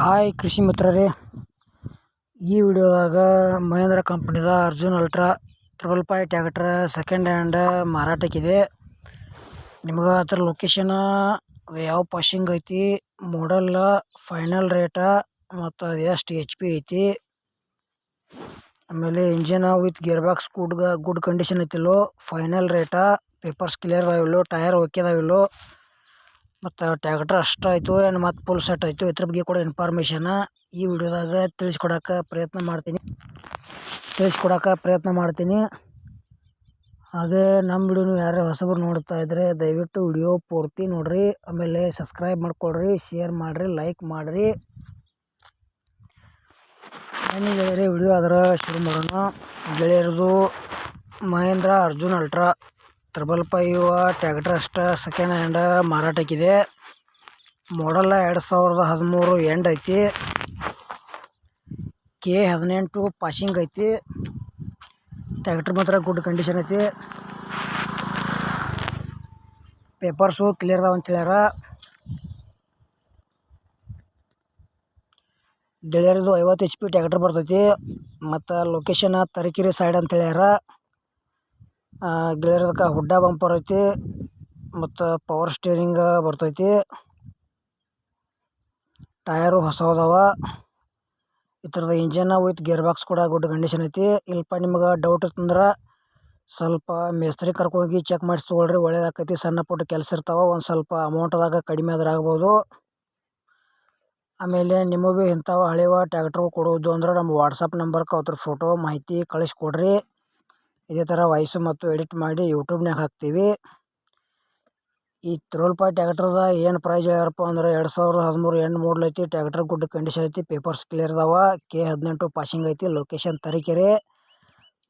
Hi ಕೃಷಿ ಮಿತ್ರರೇ. ಈ ವಿಡಿಯೋದಾಗ Mahindra ಕಂಪ್ನಿದ Arjun ultra triple five tractor second hand ಮಾರಾಟಕ್ಕಿದೆ. ನಿಮ್ಗೆ ಅದ್ರ ಲೊಕೇಶನ ಅದು ಯಾವ ಪಾಶಿಂಗ್ ಐತಿ ಮಾಡಲ್ಲ ಫೈನಲ್ ರೇಟ ಮತ್ತು ಅದು ಎಷ್ಟು ಎಚ್ ಪಿ ಐತಿ, ಆಮೇಲೆ engine with gear box good good condition ಐತಿಲ್ಲೋ final ರೇಟ ಪೇಪರ್ಸ್ ಕ್ಲಿಯರ್ ಅದಾವಿಲ್ಲೋ ಟಯರ್ ಓಕೆ ಅದಾವಿಲ್ಲೋ ಮತ್ತು ಟ್ಯಾಕ್ಟ್ರ್ ಅಷ್ಟು ಆಯಿತು, ಏನು ಮತ್ತು ಪುಲ್ ಸೆಟ್ ಆಯಿತು, ಇದ್ರ ಬಗ್ಗೆ ಕೂಡ ಇನ್ಫಾರ್ಮೇಷನ ಈ ವಿಡಿಯೋದಾಗ ತಿಳಿಸ್ಕೊಡಕ್ಕೆ ಪ್ರಯತ್ನ ಮಾಡ್ತೀನಿ. ತಿಳಿಸ್ಕೊಡಕ್ಕೆ ಪ್ರಯತ್ನ ಮಾಡ್ತೀನಿ. ಹಾಗೇ ನಮ್ಮ ವಿಡಿಯೋನು ಯಾರು ಹೊಸಬರು ನೋಡ್ತಾ ಇದ್ದರೆ ದಯವಿಟ್ಟು ವಿಡಿಯೋ ಪೂರ್ತಿ ನೋಡಿರಿ. ಆಮೇಲೆ ಸಬ್ಸ್ಕ್ರೈಬ್ ಮಾಡಿಕೊಡ್ರಿ ಶೇರ್ ಮಾಡಿರಿ ಲೈಕ್ ಮಾಡಿರಿ. ಗೆಳೆಯರೆ ವಿಡಿಯೋ ಅದರ ಶುರು ಮಾಡೋಣ. ಗೆಳೆಯರದು Mahindra Arjun ultra triple five tractor ಅಷ್ಟ ಸೆಕೆಂಡ್ ಹ್ಯಾಂಡ್ ಮಾರಾಟಕ್ಕಿದೆ ಮಾಡಲ್ಲ ಎರಡು ಸಾವಿರದ ಹದಿಮೂರು ಎಂಡ್ ಐತಿ. ಕೆ ಹದಿನೆಂಟು ಪಾಸಿಂಗ್ ಐತಿ. ಟ್ಯಾಕ್ಟ್ರ್ ಮಾತ್ರ ಗುಡ್ ಕಂಡೀಷನ್ ಐತಿ. ಪೇಪರ್ಸು ಕ್ಲಿಯರ್ ಅದಾವ ಹೇಳ್ಯಾರ. ಗೆಳೆಯರದು ಐವತ್ತು ಎಚ್ ಪಿ ಟ್ಯಾಕ್ಟ್ರ್ ಬರ್ತೈತಿ. ಮತ್ತು ಲೊಕೇಶನ್ ತರೀಕೆರೆ ಸೈಡ್ ಹೇಳ್ಯಾರ. ಗೆಳೆಯರದಕ್ಕೆ ಹುಡ್ಡ ಬಂಪರ್ ಐತಿ, ಮತ್ತು ಪವರ್ ಸ್ಟೇರಿಂಗ ಬರ್ತೈತಿ. ಟಯರು ಹೊಸವದಾವ ಇದ್ರದ್ದು ಇಂಜಿನ್ ವಿತ್ ಗೇರ್ ಬಾಕ್ಸ್ ಕೂಡ ಗುಡ್ ಕಂಡೀಷನ್ ಐತಿ. ಇಲ್ಲಪ್ಪ ನಿಮ್ಗೆ ಡೌಟ್ ಇತ್ತಂದ್ರೆ ಸ್ವಲ್ಪ ಮೇಸ್ತ್ರಿ ಕರ್ಕೊಂಡೋಗಿ ಚೆಕ್ ಮಾಡಿಸಿ ತೊಗೊಳ್ರಿ, ಒಳ್ಳೇದಾಕೈತಿ, ಸಣ್ಣ ಪುಟ್ಟ ಕೆಲಸ ಇರ್ತಾವೆ, ಒಂದು ಸ್ವಲ್ಪ ಅಮೌಂಟ್ದಾಗ ಕಡಿಮೆ ಆದ್ರೆ ಆಗ್ಬೋದು. ಆಮೇಲೆ ನಿಮಗೆ ಇಂಥವು ಹಳೆವ ಟ್ಯಾಕ್ಟ್ರು ಕೊಡೋದು ಅಂದ್ರೆ ನಮ್ಮ ವಾಟ್ಸಪ್ ನಂಬರ್ಗೆ ಅದ್ರ ಫೋಟೋ ಮಾಹಿತಿ ಕಳಿಸ್ಕೊಡ್ರಿ ಇದೇ ಥರ ವಾಯ್ಸು ಮತ್ತು ಎಡಿಟ್ ಮಾಡಿ ಯೂಟ್ಯೂಬ್ನಾಗ ಹಾಕ್ತೀವಿ. ಈ ತ್ರೋಲ್ ಪಾಯ್ ಟ್ಯಾಕ್ಟ್ರದ ಏನು ಪ್ರೈಸ್ ಹೇಳ್ಯಾರಪ್ಪ ಅಂದ್ರೆ ಎರಡು ಸಾವಿರದ ಹದಿಮೂರು ಎಂಟು ಮಾಡಲ್ ಐತಿ. ಟ್ಯಾಕ್ಟ್ರ್ ಗುಡ್ ಕಂಡೀಷನ್ ಐತಿ, ಪೇಪರ್ಸ್ ಕ್ಲಿಯರ್ ಅದಾವ. ಕೆ ಹದಿನೆಂಟು ಪಾಸಿಂಗ್ ಐತಿ, ಲೊಕೇಶನ್ ತರೀಕೆರೆ.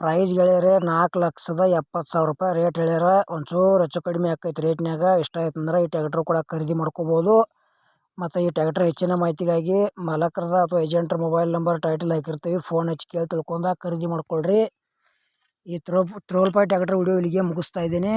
ಪ್ರೈಸ್ ಗೆಳೆಯರೆ ನಾಲ್ಕು ಲಕ್ಷದ ಎಪ್ಪತ್ತು ಸಾವಿರ ರೂಪಾಯಿ ರೇಟ್ ಹೇಳ್ಯಾರ. ಒಂಚೂರು ಹೆಚ್ಚು ಕಡಿಮೆ ಆಕೈತಿ ರೇಟ್ನಾಗ ಇಷ್ಟ ಆಯ್ತಂದ್ರೆ ಈ ಟ್ಯಾಕ್ಟ್ರ್ ಕೂಡ ಖರೀದಿ ಮಾಡ್ಕೋಬೋದು. ಮತ್ತು ಈ ಟ್ಯಾಕ್ಟ್ರ್ ಹೆಚ್ಚಿನ ಮಾಹಿತಿಗಾಗಿ ಮಾಲಕರದ ಅಥವಾ ಏಜೆಂಟ್ರ ಮೊಬೈಲ್ ನಂಬರ್, ಟೈಟಲ್ ಹಾಕಿರ್ತೀವಿ. ಫೋನ್ ಹಚ್ಚಿ ಕೇಳಿ ತಿಳ್ಕೊಂಡ ಖರೀದಿ ಮಾಡ್ಕೊಳ್ರಿ. ಈ ತ್ರೋ ತ್ರೋಲ್ ಪಾಯಿಂಟ್ ಟ್ಯಾಕ್ಟ್ರ್ ವಿಡಿಯೋ ಇಲ್ಲಿಗೆ ಮುಗಿಸ್ತಾ ಇದ್ದೀನಿ.